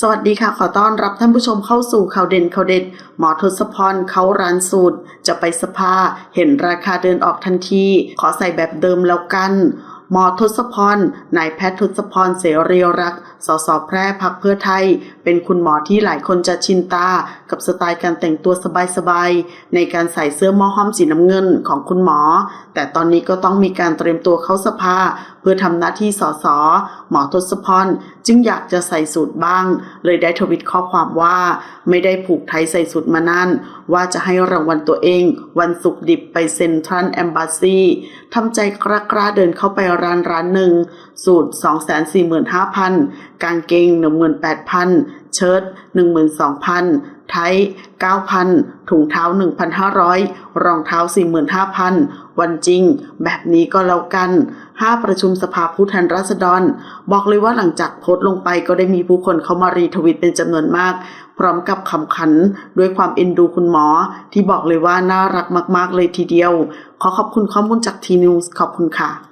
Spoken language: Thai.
สวัสดีค่ะ ขอต้อนรับท่านผู้ชมเข้าสู่ข่าวเด่นข่าวเด็ด หมอทศพรเขาร้านสูตร จะไปสภา เห็นราคาเดินออกทันที ขอใส่แบบเดิมแล้วกัน หมอทศพรนายแพทย์ทศพรเสรีรักสสแพร่พักเพื่อไทย เป็นคุณหมอที่หลายคนจะชินตากับสไตล์การแต่งตัวสบายๆ ในการใส่เสื้อหมอห้อมสีน้ำเงินของคุณหมอ แต่ตอนนี้ก็ต้องมีการเตรียมตัวเข้าสภา เพื่อทำหน้าที่สส หมอทศพรจึงอยากจะใส่สูตรบ้าง เลยได้ทวิตข้อความว่า ไม่ได้ผูกไทยใส่สูตรมานานว่าจะให้รางวัลตัวเอง วันศุกร์ดิบไปเซ็นทรัลแอมบาซีทำใจกล้ากล้าๆเดินเข้าไปร้านร้านหนึ่ง สูตร 245,000 กางเกง 18,000 เชิ้ต12,000 ไทย 9,000 ถุงเท้า 1,500 รองเท้า 45,000 วันจริง แบบนี้ก็แล้วกัน 5 ประชุมสภาผู้แทนราษฎร บอกเลยว่าหลังจากโพสต์ลงไปก็ได้มีผู้คนเข้ามารีทวิตเป็นจำนวนมาก พร้อมกับคำขันด้วยความเอ็นดูคุณหมอ ที่บอกเลยว่าน่ารักมาก ๆ เลยทีเดียว ขอขอบคุณข้อมูลจากทีนิวส์ขอบคุณค่ะ